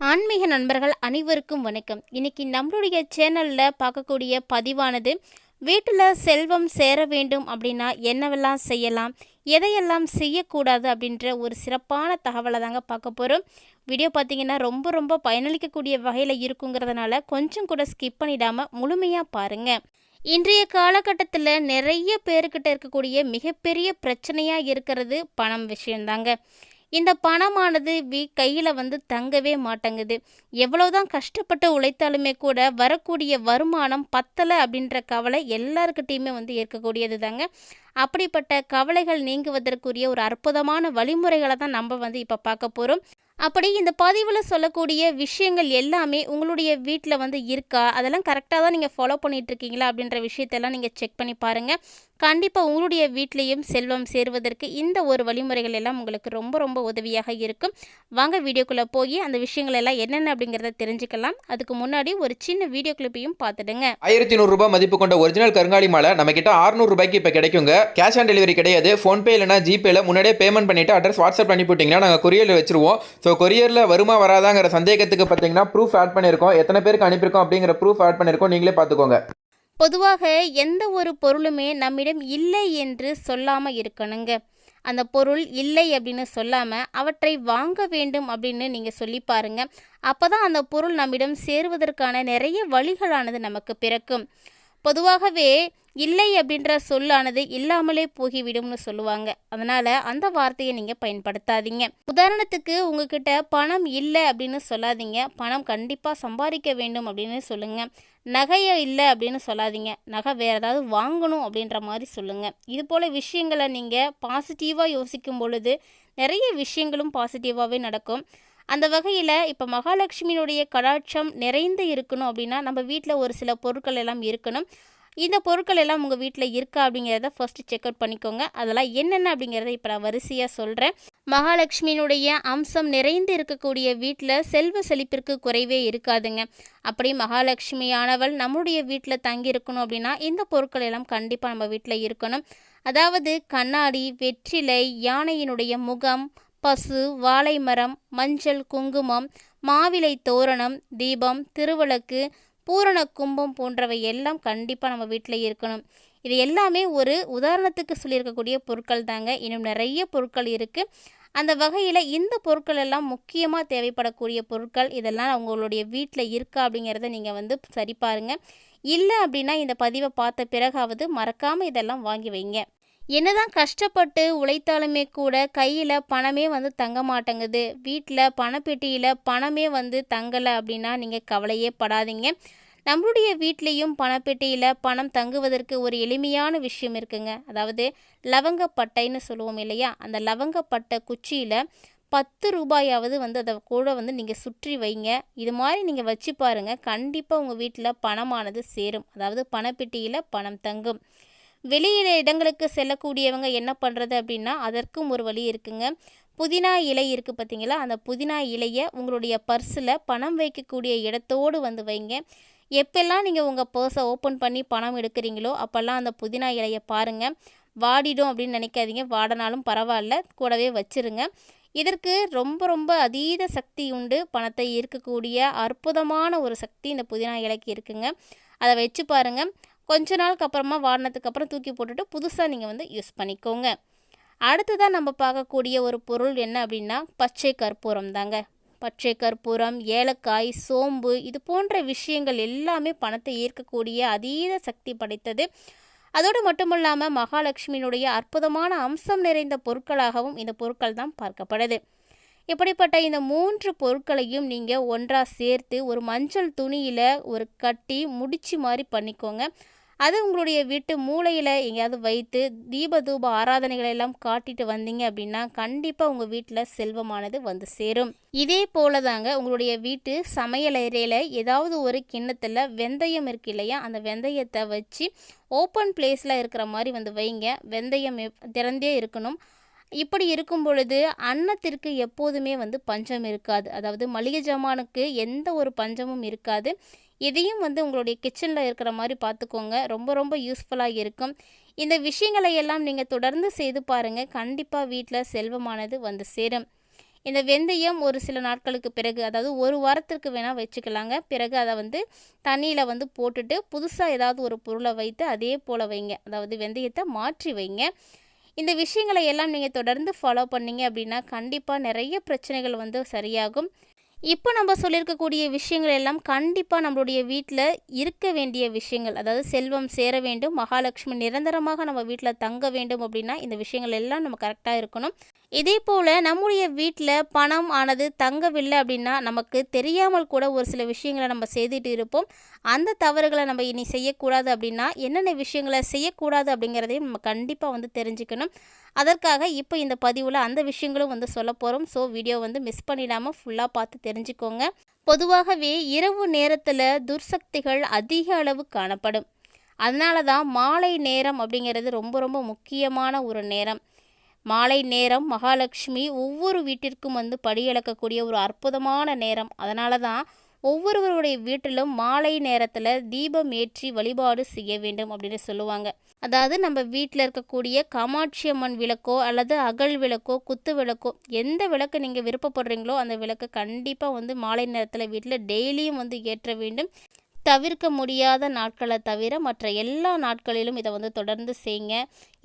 ஆன்மீக நண்பர்கள் அனைவருக்கும் வணக்கம். இன்னைக்கு நம்மளுடைய சேனலில் பார்க்கக்கூடிய பதிவானது வீட்டில் செல்வம் சேர வேண்டும் அப்படின்னா என்னவெல்லாம் செய்யலாம்? எதையெல்லாம் செய்யக்கூடாது? அப்படின்ற ஒரு சிறப்பான தகவலை தாங்க பார்க்க போகிறோம் வீடியோ பார்த்தீங்கன்னா ரொம்ப ரொம்ப பயனளிக்கக்கூடிய வகையில் இருக்குங்கிறதுனால கொஞ்சம் கூட ஸ்கிப் பண்ணிடாமல் முழுமையாக பாருங்கள் இன்றைய காலகட்டத்தில் நிறைய பேர்கிட்ட இருக்கக்கூடிய மிகப்பெரிய பிரச்சனையாக இருக்கிறது பணம் விஷயந்தாங்க இந்த பணமானது வீ கையில் வந்து தங்கவே மாட்டேங்குது. எவ்வளோதான் கஷ்டப்பட்டு உழைத்தாலுமே கூட வரக்கூடிய வருமானம் பத்தலை அப்படின்ற கவலை எல்லாருக்கிட்டேயுமே வந்து இருக்கக்கூடியது தாங்க அப்படிப்பட்ட கவலைகள் நீங்குவதற்குரிய ஒரு அற்புதமான வழிமுறைகளை தான் நம்ம வந்து இப்போ பார்க்க போகிறோம் அப்படி இந்த பதிவில் சொல்லக்கூடிய விஷயங்கள் எல்லாமே உங்களுடைய வீட்டில் வந்து இருக்கா? அதெல்லாம் கரெக்டாக தான் நீங்கள் ஃபாலோ பண்ணிகிட்ருக்கீங்களா அப்படின்ற விஷயத்தெல்லாம் நீங்கள் செக் பண்ணி பாருங்கள் கண்டிப்பாக உங்களுடைய வீட்லேயும் செல்வம் சேருவதற்கு இந்த ஒரு வழிமுறைகள் எல்லாம் உங்களுக்கு ரொம்ப ரொம்ப உதவியாக இருக்கும். வாங்க வீடியோக்குள்ளே போய் அந்த விஷயங்கள் எல்லாம் என்னென்ன அப்படிங்கிறத தெரிஞ்சுக்கலாம். அதுக்கு முன்னாடி ஒரு சின்ன வீடியோ கிளிப்பையும் பார்த்துடுங்க. ஆயிரத்தி நூறுரூபா மதிப்பு கொண்ட ஒரிஜினல் கருங்காலி மாலை நம்ம கிட்ட 600 ரூபாய்க்கு இப்போ கிடைக்குங்க. கேஷ் ஆன் டெலிவரி கிடையாது. ஃபோன்பே இல்லைனா ஜிபேல முன்னாடியே பேமெண்ட் பண்ணிட்டு அட்ரஸ் வாட்ஸ்அப் அனுப்பிவிட்டிங்கன்னா நாங்கள் கொரியரில் வச்சிருவோம். ஸோ கொரியரில் வருமா வராதாங்கிற சந்தேகத்துக்கு பார்த்தீங்கன்னா ப்ரூஃப் ஆட் பண்ணியிருக்கோம். எத்தனை பேருக்கு அனுப்பியிருக்கோம் அப்படிங்கிற ப்ரூஃப் ஆட் பண்ணியிருக்கோம். நீங்களே பார்த்துக்கோங்க. பொதுவாக எந்த ஒரு பொருளுமே நம்மிடம் இல்லை என்று சொல்லாமல் இருக்கணுங்க. அந்த பொருள் இல்லை அப்படின்னு சொல்லாமல் அவற்றை வாங்க வேண்டும் அப்படின்னு நீங்கள் சொல்லி பாருங்க. அப்போ தான் அந்த பொருள் நம்மிடம் சேருவதற்கான நிறைய வழிகளானது நமக்கு பிறக்கும். பொதுவாகவே இல்லை அப்படின்ற சொல்லானது இல்லாமலே போகிவிடும்னு சொல்லுவாங்க. அதனால் அந்த வார்த்தையை நீங்கள் பயன்படுத்தாதீங்க. உதாரணத்துக்கு உங்ககிட்ட பணம் இல்லை அப்படின்னு சொல்லாதீங்க. பணம் கண்டிப்பாக சம்பாதிக்க வேண்டும் அப்படின்னு சொல்லுங்கள் நகையை இல்லை அப்படின்னு சொல்லாதீங்க. நகை வேறு ஏதாவது வாங்கணும் அப்படின்ற மாதிரி சொல்லுங்கள் இது போல் விஷயங்களை நீங்கள் பாசிட்டிவாக யோசிக்கும் பொழுது நிறைய விஷயங்களும் பாசிட்டிவாகவே நடக்கும். அந்த வகையில் இப்போ மகாலட்சுமியினுடைய கடாட்சம் நிறைந்து இருக்கணும் அப்படின்னா நம்ம வீட்டில் ஒரு சில பொருட்கள் எல்லாம் இருக்கணும். இந்த பொருட்கள் எல்லாம் உங்கள் வீட்டில் இருக்கா அப்படிங்கிறத ஃபஸ்ட்டு செக் அவுட் பண்ணிக்கோங்க. அதெல்லாம் என்னென்ன அப்படிங்கிறத இப்போ நான் வரிசையாக சொல்கிறேன் மகாலட்சுமியினுடைய அம்சம் நிறைந்து இருக்கக்கூடிய வீட்டில் செல்வ செழிப்பிற்கு குறைவே இருக்காதுங்க. அப்படி மகாலட்சுமியானவள் நம்முடைய வீட்டில் தங்கி இருக்கணும் அப்படின்னா இந்த பொருட்கள் எல்லாம் கண்டிப்பாக நம்ம வீட்டில் இருக்கணும். அதாவது கண்ணாடி வெற்றிலை யானையினுடைய முகம் பசு வாழை மரம் மஞ்சள் குங்குமம் மாவிலை தோரணம் தீபம் திருவிளக்கு பூரண கும்பம் போன்றவை எல்லாம் கண்டிப்பாக நம்ம வீட்டில் இருக்கணும். இது எல்லாமே ஒரு உதாரணத்துக்கு சொல்லியிருக்கக்கூடிய பொருட்கள் தாங்க. இன்னும் நிறைய பொருட்கள் இருக்குது அந்த வகையில் இந்த பொருட்கள் எல்லாம் முக்கியமாக தேவைப்படக்கூடிய பொருட்கள் இதெல்லாம் உங்களுடைய வீட்டில் இருக்கா அப்படிங்கிறத நீங்கள் வந்து சரி பாருங்க இல்லை அப்படின்னா இந்த பதிவை பார்த்த பிறகாவது மறக்காமல் இதெல்லாம் வாங்கி வைங்க. என்னதான் கஷ்டப்பட்டு உழைத்தாலுமே கூட கையில் பணமே வந்து தங்க மாட்டேங்குது. வீட்டில் பணப்பெட்டியில் பணமே வந்து தங்கலை அப்படின்னா நீங்கள் கவலையே படாதீங்க. நம்மளுடைய வீட்லேயும் பணப்பெட்டியில் பணம் தங்குவதற்கு ஒரு எளிமையான விஷயம் இருக்குங்க. அதாவது லவங்கப்பட்டைன்னு சொல்லுவோம் இல்லையா? அந்த லவங்கப்பட்டை குச்சியில் பத்து ரூபாயாவது வந்து அதை கூட வந்து நீங்கள் சுற்றி வைங்க. இது மாதிரி நீங்கள் வச்சு பாருங்கள் கண்டிப்பாக உங்கள் வீட்டில் பணமானது சேரும். அதாவது பணப்பெட்டியில் பணம் தங்கும். வெளியில இடங்களுக்கு செல்லக்கூடியவங்க என்ன பண்ணுறது அப்படின்னா அதற்கும் ஒரு வழி இருக்குங்க. புதினா இலை இருக்குது பார்த்தீங்களா அந்த புதினா இலையை உங்களுடைய பர்ஸில் பணம் வைக்கக்கூடிய இடத்தோடு வந்து வைங்க. எப்பெல்லாம் நீங்கள் உங்கள் பர்ஸை ஓப்பன் பண்ணி பணம் எடுக்கிறீங்களோ அப்போல்லாம் அந்த புதினா இலையை பாருங்கள் வாடிடும் அப்படின்னு நினைக்காதீங்க. வாடினாலும் பரவாயில்ல. கூடவே வச்சிருங்க. இதற்கு ரொம்ப ரொம்ப அதீத சக்தி உண்டு. பணத்தை ஈர்க்கக்கூடிய அற்புதமான ஒரு சக்தி இந்த புதினா இலைக்கு இருக்குங்க. அதை வச்சு பாருங்கள் கொஞ்ச நாளுக்கு அப்புறமா வாடினதுக்கு அப்புறம் தூக்கி போட்டுட்டு புதுசாக நீங்கள் வந்து யூஸ் பண்ணிக்கோங்க. அடுத்ததாக நம்ம பார்க்கக்கூடிய ஒரு பொருள் என்ன அப்படின்னா பச்சை கற்பூரம் தாங்க. பச்சை கற்பூரம் ஏலக்காய் சோம்பு இது போன்ற விஷயங்கள் எல்லாமே பணத்தை ஈர்க்கக்கூடிய அதீத சக்தி படைத்தது. அதோடு மட்டும் இல்லாமல் மகாலட்சுமியினுடைய அற்புதமான அம்சம் நிறைந்த பொருட்களாகவும் இந்த பொருட்கள் தான் பார்க்கப்படுது இப்படிப்பட்ட இந்த மூன்று பொருட்களையும் நீங்கள் ஒன்றாக சேர்த்து ஒரு மஞ்சள் துணியில் ஒரு கட்டி முடிச்சு மாதிரி பண்ணிக்கோங்க. அது உங்களுடைய வீட்டு மூலையில் எங்கேயாவது வைத்து தீப தூப ஆராதனைகளை எல்லாம் காட்டிட்டு வந்தீங்க அப்படின்னா கண்டிப்பாக உங்கள் வீட்டில் செல்வமானது வந்து சேரும். இதே போல தாங்க உங்களுடைய வீட்டு சமையல் அறையில் ஏதாவது ஒரு கிண்ணத்தில் வெந்தயம் இருக்கு இல்லையா? அந்த வெந்தயத்தை வச்சு ஓப்பன் பிளேஸில் இருக்கிற மாதிரி வந்து வைங்க. வெந்தயம் திறந்தே இருக்கணும். இப்படி இருக்கும் பொழுது அன்னத்திற்கு எப்போதுமே வந்து பஞ்சம் இருக்காது. அதாவது மளிகை ஜாமானுக்கு எந்த ஒரு பஞ்சமும் இருக்காது. இதையும் வந்து உங்களுடைய கிச்சனில் இருக்கிற மாதிரி பார்த்துக்கோங்க. ரொம்ப ரொம்ப யூஸ்ஃபுல்லாக இருக்கும். இந்த விஷயங்களை எல்லாம் நீங்கள் தொடர்ந்து செய்து பாருங்கள் கண்டிப்பாக வீட்டில் செல்வமானது வந்து சேரும். இந்த வெந்தயம் ஒரு சில நாட்களுக்கு பிறகு அதாவது ஒரு வாரத்திற்கு வேணால் வச்சுக்கலாங்க. பிறகு அதை வந்து தண்ணியில் வந்து போட்டுட்டு புதுசாக ஏதாவது ஒரு பொருளை வைத்து அதே போல் வைங்க. அதாவது வெந்தயத்தை மாற்றி வைங்க. இந்த விஷயங்களை எல்லாம் நீங்கள் தொடர்ந்து ஃபாலோ பண்ணீங்க அப்படின்னா கண்டிப்பாக நிறைய பிரச்சனைகள் வந்து சரியாகும். இப்போ நம்ம சொல்லியிருக்கக்கூடிய விஷயங்கள் எல்லாம் கண்டிப்பாக நம்மளுடைய வீட்டில் இருக்க வேண்டிய விஷயங்கள். அதாவது செல்வம் சேர வேண்டும் மகாலட்சுமி நிரந்தரமாக நம்ம வீட்டில் தங்க வேண்டும் அப்படின்னா இந்த விஷயங்கள் எல்லாம் நம்ம கரெக்டாக இருக்கணும். இதே போல் நம்முடைய வீட்டில் பணம் ஆனது தங்கவில்லை அப்படின்னா நமக்கு தெரியாமல் கூட ஒரு சில விஷயங்களை நம்ம செய்துட்டு இருப்போம். அந்த தவறுகளை நம்ம இனி செய்யக்கூடாது அப்படின்னா என்னென்ன விஷயங்களை செய்யக்கூடாது அப்படிங்கிறதையும் நம்ம கண்டிப்பாக வந்து தெரிஞ்சுக்கணும். அதற்காக இப்போ இந்த பதிவில் அந்த விஷயங்களும் வந்து சொல்ல போகிறோம் ஸோ வீடியோ வந்து மிஸ் பண்ணிடாமல் ஃபுல்லாக பார்த்து தெரிஞ்சுக்கோங்க. பொதுவாகவே இரவு நேரத்தில் துர்சக்திகள் அதிக அளவு காணப்படும். அதனால தான் மாலை நேரம் அப்படிங்கிறது ரொம்ப ரொம்ப முக்கியமான ஒரு நேரம். மாலை நேரம் மகாலட்சுமி ஒவ்வொரு வீட்டிற்கும் வந்து படியளக்கக்கூடிய ஒரு அற்புதமான நேரம். அதனால தான் ஒவ்வொருவருடைய வீட்டிலும் மாலை நேரத்தில் தீபம் ஏற்றி வழிபாடு செய்ய வேண்டும் அப்படின்னு சொல்லுவாங்க. அதாவது நம்ம வீட்டில் இருக்கக்கூடிய காமாட்சி அம்மன் விளக்கோ அல்லது அகல் விளக்கோ குத்து விளக்கோ எந்த விளக்கு நீங்கள் விருப்பப்படுறீங்களோ அந்த விளக்கு கண்டிப்பாக வந்து மாலை நேரத்தில் வீட்டில் டெய்லியும் வந்து ஏற்ற வேண்டும். தவிர்க்க முடியாத நாட்களை தவிர மற்ற எல்லா நாட்களிலும் இதை வந்து தொடர்ந்து செய்யுங்க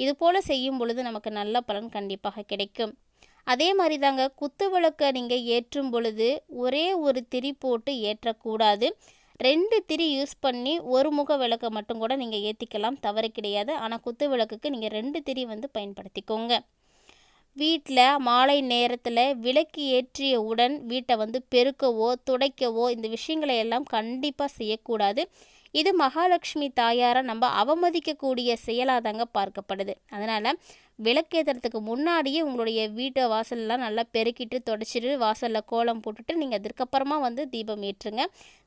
இது போல் செய்யும் பொழுது நமக்கு நல்ல பலன் கண்டிப்பாக கிடைக்கும். அதே மாதிரி தாங்க குத்து விளக்கை நீங்கள் ஏற்றும் பொழுது ஒரே ஒரு திரி போட்டு ஏற்றக்கூடாது. ரெண்டு திரி யூஸ் பண்ணி ஒரு முக விளக்கை மட்டும் கூட நீங்கள் ஏற்றிக்கலாம் தவறு கிடையாது. ஆனால் குத்து விளக்குக்கு நீங்கள் ரெண்டு திரி வந்து பயன்படுத்திக்கோங்க. வீட்டில் மாலை நேரத்தில் விளக்கு ஏற்றிய உடன் வீட்டை வந்து பெருக்கவோ துடைக்கவோ இந்த விஷயங்களை எல்லாம் கண்டிப்பாக செய்யக்கூடாது. இது மகாலட்சுமி தாயாரை நம்ம அவமதிக்கக்கூடிய செயலாக தாங்க பார்க்கப்படுது. அதனால் விளக்கேற்றுறதுக்கு முன்னாடியே உங்களுடைய வீட்டை வாசல்லாம் நல்லா பெருக்கிட்டு தொடச்சிட்டு வாசலில் கோலம் போட்டுட்டு நீங்கள் அதுக்கப்புறமா வந்து தீபம் ஏற்றுங்க.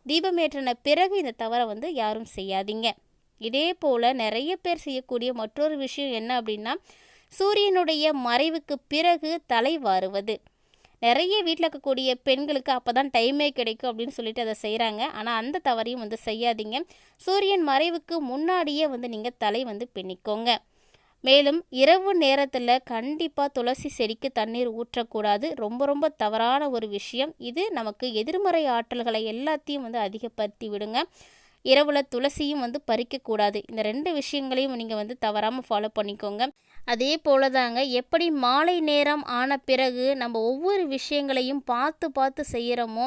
தீபம் ஏற்றின பிறகு இந்த தவறை வந்து யாரும் செய்யாதீங்க. இதே போல் நிறைய பேர் செய்யக்கூடிய மற்றொரு விஷயம் என்ன அப்படின்னா சூரியனுடைய மறைவுக்கு பிறகு தலை வாருவது. நிறைய வீட்டில் இருக்கக்கூடிய பெண்களுக்கு அப்போ தான் டைமே கிடைக்கும் அப்படின்னு சொல்லிட்டு அதை செய்கிறாங்க ஆனால் அந்த தவறையும் வந்து செய்யாதீங்க. சூரியன் மறைவுக்கு முன்னாடியே வந்து நீங்கள் தலை வந்து பின்னிக்கோங்க. மேலும் இரவு நேரத்தில் கண்டிப்பாக துளசி செடிக்கு தண்ணீர் ஊற்றக்கூடாது. ரொம்ப ரொம்ப தவறான ஒரு விஷயம். இது நமக்கு எதிர்மறை ஆற்றல்களை எல்லாத்தையும் வந்து அதிகப்படுத்தி விடுங்க. இரவில் துளசியும் வந்து பறிக்கக்கூடாது. இந்த ரெண்டு விஷயங்களையும் நீங்கள் வந்து தவறாமல் ஃபாலோ பண்ணிக்கோங்க. அதே போல தாங்க எப்படி மாலை நேரம் ஆன பிறகு நம்ம ஒவ்வொரு விஷயங்களையும் பார்த்து பார்த்து செய்கிறோமோ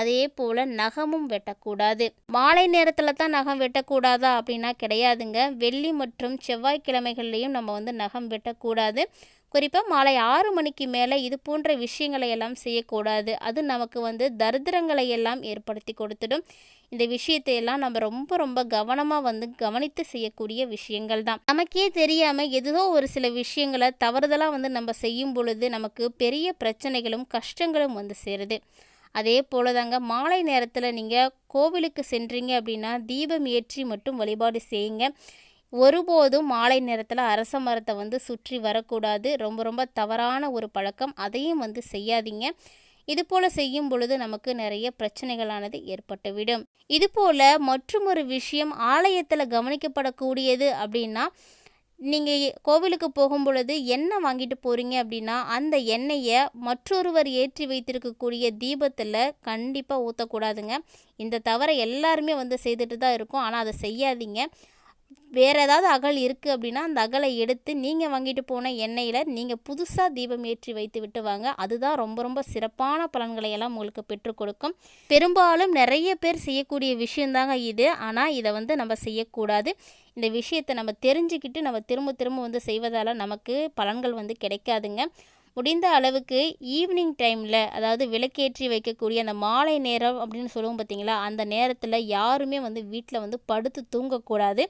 அதே போல் நகமும் வெட்டக்கூடாது. மாலை நேரத்தில் தான் நகம் வெட்டக்கூடாதா அப்படின்னா கிடையாதுங்க. வெள்ளி மற்றும் செவ்வாய்க்கிழமைகள்லேயும் நம்ம வந்து நகம் வெட்டக்கூடாது. குறிப்பாக மாலை ஆறு மணிக்கு மேலே இது போன்ற விஷயங்களை எல்லாம் செய்யக்கூடாது. அது நமக்கு வந்து தரித்திரங்களை எல்லாம் ஏற்படுத்தி கொடுத்துடும். இந்த விஷயத்தை எல்லாம் நம்ம ரொம்ப ரொம்ப கவனமாக வந்து கவனித்து செய்யக்கூடிய விஷயங்கள் தான். நமக்கே தெரியாமல் ஏதோ ஒரு சில விஷயங்களை தவறுதலாக வந்து நம்ம செய்யும் பொழுது நமக்கு பெரிய பிரச்சனைகளும் கஷ்டங்களும் வந்து சேருது. அதே போல தாங்க மாலை நேரத்தில் நீங்கள் கோவிலுக்கு சென்றீங்க அப்படின்னா தீபம் ஏற்றி மட்டும் வழிபாடு செய்யுங்க. ஒருபோதும் மாலை நேரத்தில் அரச மரத்தை வந்து சுற்றி வரக்கூடாது. ரொம்ப ரொம்ப தவறான ஒரு பழக்கம். அதையும் வந்து செய்யாதீங்க. இது போல் செய்யும் பொழுது நமக்கு நிறைய பிரச்சனைகளானது ஏற்பட்டுவிடும். இது போல் மற்றும் ஒரு விஷயம் ஆலயத்தில் கவனிக்கப்படக்கூடியது அப்படின்னா நீங்கள் கோவிலுக்கு போகும் பொழுது எண்ணெய் வாங்கிட்டு போகிறீங்க அப்படின்னா அந்த எண்ணெயை மற்றொருவர் ஏற்றி வைத்திருக்கக்கூடிய தீபத்தில் கண்டிப்பாக ஊற்றக்கூடாதுங்க இந்த தவறை எல்லாருமே வந்து செய்துட்டு தான் இருக்கும். ஆனால் அதை செய்யாதீங்க. வேறு ஏதாவது அகல் இருக்குது அப்படின்னா அந்த அகலை எடுத்து நீங்கள் வாங்கிட்டு போன எண்ணெயில் நீங்கள் புதுசாக தீபம் ஏற்றி வைத்து விட்டு வாங்க. அதுதான் ரொம்ப ரொம்ப சிறப்பான பலன்களை எல்லாம் உங்களுக்கு பெற்றுக் கொடுக்கும். பெரும்பாலும் நிறைய பேர் செய்யக்கூடிய விஷயந்தாங்க இது. ஆனால் இதை வந்து நம்ம செய்யக்கூடாது. இந்த விஷயத்தை நம்ம தெரிஞ்சுக்கிட்டு நம்ம திரும்ப திரும்ப வந்து செய்வதால் நமக்கு பலன்கள் வந்து கிடைக்காதுங்க. முடிந்த அளவுக்கு ஈவினிங் டைமில் அதாவது விளக்கேற்றி வைக்கக்கூடிய அந்த மாலை நேரம் அப்படின்னு சொல்லுவோம் பார்த்தீங்களா அந்த நேரத்தில் யாருமே வந்து வீட்டில் வந்து படுத்து தூங்கக்கூடாது.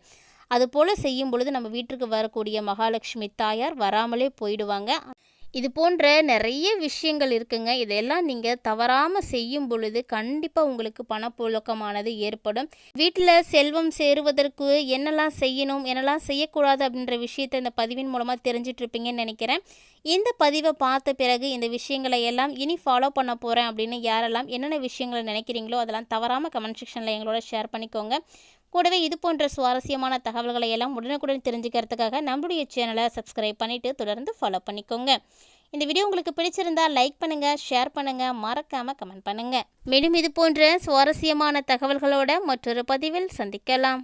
அதுபோல் செய்யும் பொழுது நம்ம வீட்டுக்கு வரக்கூடிய மகாலட்சுமி தாயார் வராமலே போயிடுவாங்க. இது போன்ற நிறைய விஷயங்கள் இருக்குங்க. இதெல்லாம் நீங்கள் தவறாமல் செய்யும் பொழுது கண்டிப்பாக உங்களுக்கு பணப்புழக்கமானது ஏற்படும். வீட்டில் செல்வம் சேருவதற்கு என்னெல்லாம் செய்யணும் என்னெல்லாம் செய்யக்கூடாது அப்படின்ற விஷயத்தை இந்த பதிவின் மூலமாக தெரிஞ்சிட்ருப்பீங்கன்னு நினைக்கிறேன். இந்த பதிவை பார்த்த பிறகு இந்த விஷயங்களை எல்லாம் இனி ஃபாலோ பண்ண போகிறேன் அப்படின்னு யாரெல்லாம் என்னென்ன விஷயங்களை நினைக்கிறீங்களோ அதெல்லாம் தவறாமல் கமெண்ட் செக்ஷனில் எங்களோட ஷேர் பண்ணிக்கோங்க. கூடவே இது போன்ற சுவாரஸ்யமான தகவல்களை எல்லாம் உடனுக்குடன் தெரிஞ்சுக்கிறதுக்காக நம்மளுடைய சேனலை சப்ஸ்கிரைப் பண்ணிவிட்டு தொடர்ந்து ஃபாலோ பண்ணிக்கோங்க. இந்த வீடியோ உங்களுக்கு பிடிச்சிருந்தா லைக் பண்ணுங்கள் ஷேர் பண்ணுங்கள் மறக்காமல் கமெண்ட் பண்ணுங்கள் மேலும் இது போன்ற சுவாரஸ்யமான தகவல்களோட மற்றொரு பதிவில் சந்திக்கலாம்.